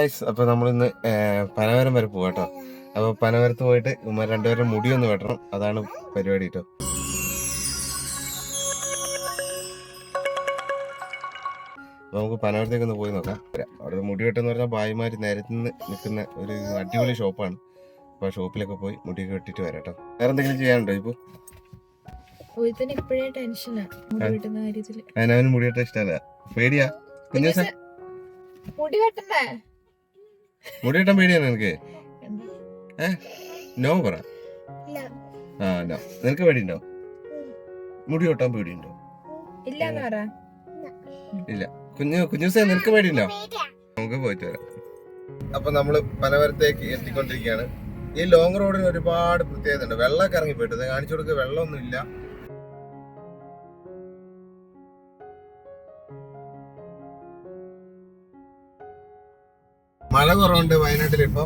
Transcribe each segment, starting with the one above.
Guys അപ്പൊ നമ്മളിന്ന് പനവരം വരെ പോകട്ടോ കേട്ടോ അപ്പൊ പനവരത്ത് പോയിട്ട് ഉമ്മ രണ്ടുപേരുടെ മുടി ഒന്ന് വെട്ടണം. അതാണ് പരിപാടി കേട്ടോ നമുക്ക് പനവരത്തേക്ക് ഒന്ന് പോയി നോക്കാം. അവിടെ മുടി വെട്ടെന്ന് പറഞ്ഞാൽ ഭായിമാര് നിന്ന് നിൽക്കുന്ന ഒരു അടിപൊളി ഷോപ്പാണ്. അപ്പോൾ ആ ഷോപ്പിലൊക്കെ പോയി മുടിയൊക്കെ വെട്ടിട്ട് വരാം കേട്ടോ വേറെ എന്തെങ്കിലും ചെയ്യാനുണ്ടോ ഇപ്പൊ? ഒരുത്തന് ഇപ്പോഴേ ടെൻഷനാ മുടി വെട്ടുന്ന കാര്യത്തിൽ. അതിനവന് മുടി വെട്ടാൻ ഇഷ്ടമല്ല പേടിയാ? കുഞ്ഞു മുടി വെട്ടണ്ടേ മുടി പേടിയാണ് നിനക്ക്? നോ പറ. ആ നോ. നിനക്ക് പേടിയുണ്ടോ? മുടി ഒട്ടാൻ പേടിയുണ്ടോ? ഇല്ല. ഇല്ല. കുഞ്ഞു കുഞ്ഞുസേ നിനക്ക് പേടിയുണ്ടോ? നമുക്ക് പോയിട്ട് വരാം. അപ്പൊ നമ്മൾ പനവരത്തേക്ക് എത്തിക്കൊണ്ടിരിക്കുകയാണ്. ഈ ലോങ് റോഡിന് ഒരുപാട് പ്രത്യേകത ഉണ്ട് വെള്ളമൊക്കെ ഇറങ്ങി പോയിട്ട് കാണിച്ചു കൊടുക്കുക വെള്ളമൊന്നും ഇല്ല മഴ കുറവുണ്ട് വയനാട്ടിൽ ഇപ്പൊ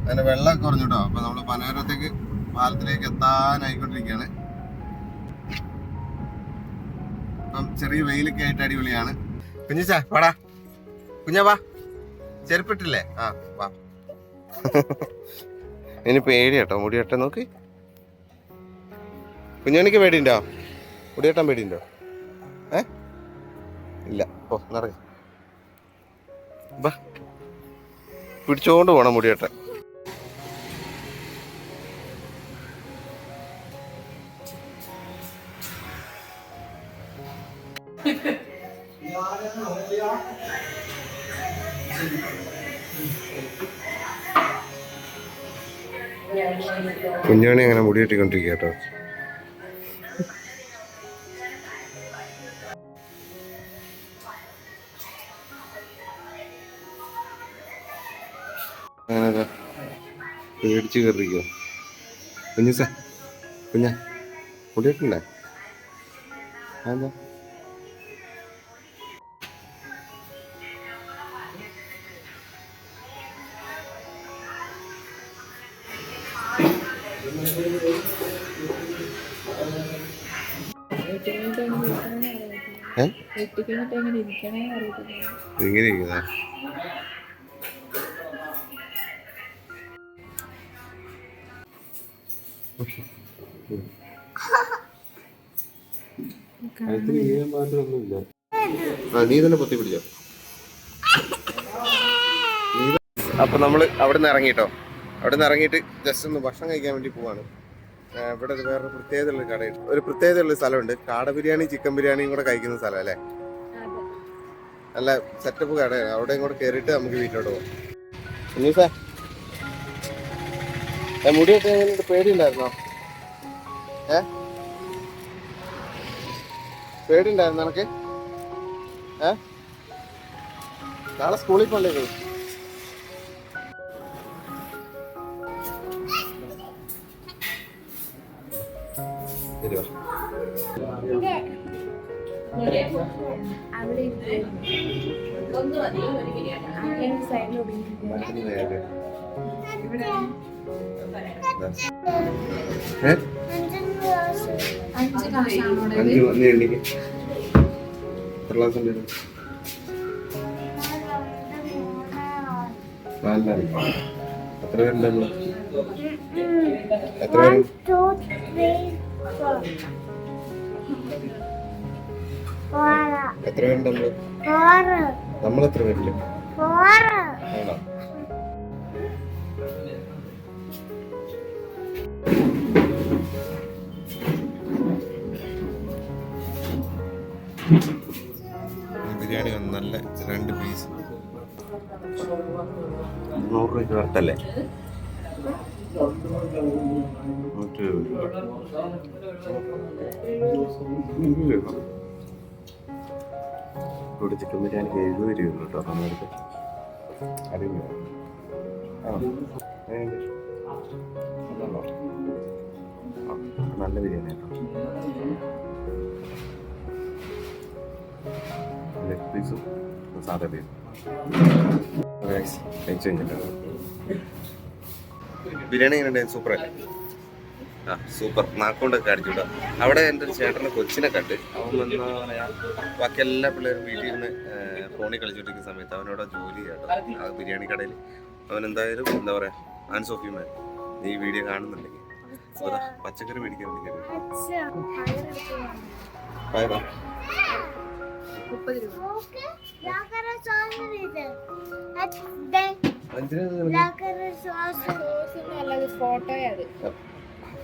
അങ്ങനെ വെള്ളം കുറഞ്ഞു കുറഞ്ഞിട്ടോ അപ്പൊ നമ്മൾ പനോരത്തേക്ക് പാലത്തിലേക്ക് എത്താനായിക്കൊണ്ടിരിക്കുകയാണ് അപ്പം ചെറിയ വെയിലൊക്കെ ആയിട്ട് അടിപൊളിയാണ്. കുഞ്ഞിച്ചാ വാടാ. കുഞ്ഞാ വാ. ചെരുപ്പിട്ടില്ലേ? ആ വാ. ഇനി പേടി കേട്ടോ മുടി വെട്ടാൻ നോക്ക്. കുഞ്ഞോനിക്ക് പേടിയുണ്ടോ? മുടി പേടിയുണ്ടോ? ഏ? ഇല്ല. ഓ നിറയെ. വാ. പിടിച്ചോണ്ട് പോകണം മുടി കുഞ്ഞാണി അങ്ങനെ മുടി കേട്ടോ. അങ്ങനെ പേടിച്ച് പേടിച്ച് കുഞ്ഞു സാ കുഞ്ഞ മുടി വെട്ടണ്ടേ അതെന്താ ഇങ്ങനെ എങ്ങനെ നീ തന്നെ പൊത്തി പിടിച്ചോ. അപ്പൊ നമ്മൾ അവിടെ നിന്ന് ഇറങ്ങിട്ടോ. അവിടെ നിന്ന് ഇറങ്ങിയിട്ട് ജസ്റ്റ് ഒന്ന് ഭക്ഷണം കഴിക്കാൻ വേണ്ടി പോവാണ്. ഇവിടെ ഒരു വേറൊരു പ്രത്യേകതയുള്ള കടയുണ്ട്. ഒരു പ്രത്യേകതയുള്ള സ്ഥലമുണ്ട്. കാട ബിരിയാണി ചിക്കൻ ബിരിയാണിയും കൂടെ കഴിക്കുന്ന സ്ഥലം അല്ലേ? നല്ല സെറ്റപ്പ് കടയാണ്. അവിടെയും കൂടെ കയറിയിട്ട് നമുക്ക് വീട്ടിലോട്ട് പോകാം മുടിയൊക്കെ എങ്ങനെയുണ്ട് പേടിയുണ്ടായിരുന്നോ ഏ പേടിയുണ്ടായിരുന്നു നിനക്ക് ഏ നാളെ സ്കൂളിൽ പോണ്ടേ. അവിടെ സൈഡിൽ. ഇവിടെ എത്ര പേരുണ്ട് നമ്മൾ? എത്ര പേര് എത്ര പേരുണ്ട് നമ്മൾ നമ്മൾ എത്ര പേരില്ലേ ആണോ? നൂറ് രൂപയ്ക്ക് വരട്ടല്ലേ? നൂറ്റി രൂപ. ഇവിടെ ചിക്കൻ കേട്ടോ? ആ, നല്ല ബിരിയാണി കേട്ടോ. ലെഗ് പീസും സാധാ കഴിഞ്ഞിട്ട് ബിരിയാണി എങ്ങനെ സൂപ്പർ അല്ലേ ആ സൂപ്പർ. നാക്കോണ്ടൊക്കെ അടിച്ചുവിടാം അവിടെ എന്റെ ഒരു ചേട്ടനെ കൊച്ചിനെ കണ്ട്. അവൻ എന്താ പറയാ ബാക്കി എല്ലാ പിള്ളേരും വീട്ടിൽ നിന്ന് ഫോണിൽ കളിച്ചോണ്ടിരിക്കുന്ന സമയത്ത് അവനോട് ജോലി ചെയ്യാട്ടോ ആ ബിരിയാണി കടയിൽ അവൻ എന്തായാലും എന്താ പറയാ ആൻ ഓഫ് ഹ്യൂമൻ നീ ഈ വീഡിയോ കാണുന്നുണ്ടെങ്കിൽ. പച്ചക്കറി മേടിക്കാൻ വേണ്ടി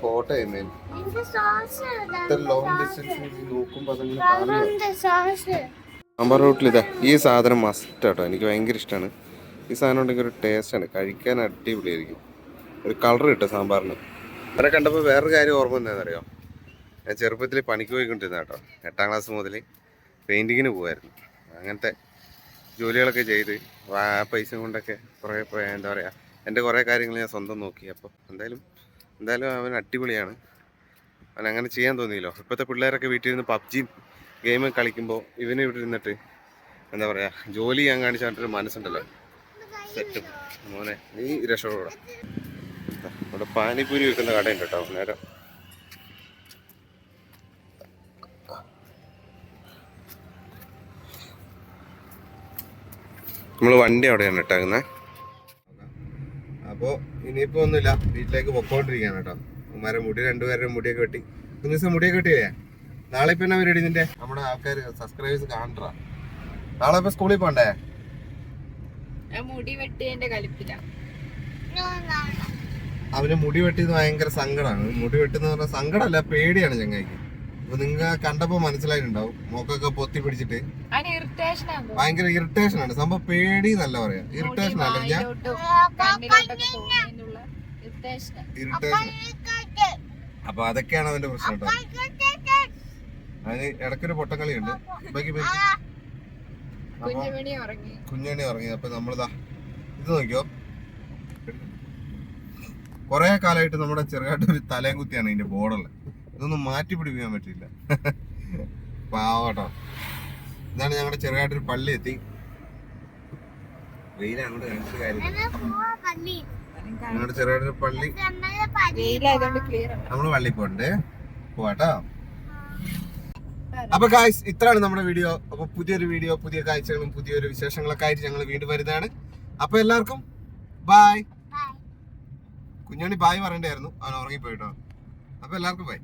ഫോട്ടോ ലോങ് ഡിസ്റ്റൻസ് സാമ്പാർ റൂട്ടിൽ ഇതാ ഈ സാധനം മസ്റ്റ് കേട്ടോ എനിക്ക് ഭയങ്കര ഇഷ്ടമാണ് ഈ സാധനം ഉണ്ടെങ്കിൽ ഒരു ടേസ്റ്റാണ് കഴിക്കാൻ അടിപൊളിയായിരിക്കും. ഒരു കളർ കിട്ടും സാമ്പാറിന്. അവരെ കണ്ടപ്പോൾ വേറൊരു കാര്യം ഓർമ്മ എന്താണെന്നറിയോ ഞാൻ ചെറുപ്പത്തിൽ പണിക്ക് പോയിക്കൊണ്ടിരുന്ന കേട്ടോ എട്ടാം ക്ലാസ് മുതൽ പെയിന്റിങ്ങിന് പോകുമായിരുന്നു അങ്ങനത്തെ ജോലികളൊക്കെ ചെയ്ത് പൈസ കൊണ്ടൊക്കെ കുറേ എന്താ പറയുക എന്റെ കുറേ കാര്യങ്ങൾ ഞാൻ സ്വന്തം നോക്കി. അപ്പോൾ എന്തായാലും എന്തായാലും അവൻ അടിപൊളിയാണ്. അവൻ അങ്ങനെ ചെയ്യാൻ തോന്നിയില്ലോ. ഇപ്പോഴത്തെ പിള്ളേരൊക്കെ വീട്ടിൽ നിന്ന് പബ്ജിയും ഗെയിം കളിക്കുമ്പോൾ ഇവന് ഇവിടെ ഇരുന്നിട്ട് എന്താ പറയുക ജോലി ചെയ്യാൻ കാണിച്ചായിട്ടൊരു മനസ്സുണ്ടല്ലോ. സെറ്റും. മോനെ നീ രക്ഷപ്പെടാം. ഇവിടെ പാനിപ്പൂരി വെക്കുന്ന കടയുണ്ട് കേട്ടോ നേരം നമ്മൾ വണ്ടി അവിടെയാണ് ഇട്ടേക്കുന്നത് അപ്പോൾ ഇനിയിപ്പോൾ ഒന്നുമില്ല. വീട്ടിലേക്ക് പൊക്കോണ്ടിരിക്കുകയാണ് കേട്ടോ. ഉമ്മാരെ മുടി രണ്ടുപേരുടെ മുടിയൊക്കെ വെട്ടി. ഒന്ന് ദിവസം മുടിയൊക്കെ വെട്ടിയില്ലേ? നാളെ ഇപ്പം എന്നാ പരിപാടി നിന്റെ നമ്മുടെ ആൾക്കാർ സബ്സ്ക്രൈബേഴ്സ് കാണണ്ടാ. നാളെ ഇപ്പൊ സ്കൂളിൽ പോണ്ടേ? മുടി വെട്ടിയതിന്റെ അവന് മുടി വെട്ടിയത് ഭയങ്കര സങ്കടമാണ് മുടി വെട്ടുന്ന പറഞ്ഞാൽ സങ്കടമല്ല പേടിയാണ് ചങ്ങായിക്ക്. നിങ്ങൾ കണ്ടപ്പോ മനസ്സിലായിട്ടുണ്ടാവും. മുഖൊക്കെ പൊത്തി പിടിച്ചിട്ട്. ഭയങ്കര ഇറിറ്റേഷൻ ആണ്. സംഭവം പേടി എന്നല്ല പറയാ. ഇറിറ്റേഷൻ അല്ല. ഞാൻ ഇറിറ്റേഷൻ അപ്പൊ അതൊക്കെയാണ് അവന്റെ പ്രശ്നം കേട്ടോ. അതിന് ഇടക്കൊരു പൊട്ടക്കളി ഉണ്ട്. ബാക്കി. ഉറങ്ങി. കുഞ്ഞണി ഇറങ്ങി അപ്പൊ നമ്മളിതാ ഇത് നോക്കിയോ? കൊറേ കാലമായിട്ട് നമ്മുടെ ചെറുതായിട്ട് ഒരു തലയും കുത്തിയാണ് ഇതിന്റെ ബോർഡറിൽ ഇതൊന്നും മാറ്റി പിടിപ്പിക്കാൻ പറ്റില്ല പാവട്ടോ. ഇതാണ് ഞങ്ങളുടെ ചെറുതായിട്ടൊരു പള്ളി എത്തി. വെയിൽ അങ്ങോട്ട് കണ്ടിട്ട് ഞങ്ങളുടെ ചെറുതായിട്ടൊരു പള്ളി. നമ്മൾ പള്ളി പോണ്ട് പോവാട്ടോ. അപ്പൊ ഗായ്സ് ഇത്രയാണ് നമ്മുടെ വീഡിയോ. അപ്പൊ പുതിയൊരു വീഡിയോ പുതിയ കാഴ്ചകളും പുതിയൊരു വിശേഷങ്ങളൊക്കെ ആയിട്ട് ഞങ്ങൾ വീണ്ടും വരുന്നതാണ്. അപ്പൊ എല്ലാവർക്കും ബായ് കുഞ്ഞോണി ബായ് പറയണ്ടായിരുന്നു. അവൻ ഉറങ്ങിപ്പോയിട്ടോ. അപ്പൊ എല്ലാവർക്കും ബൈ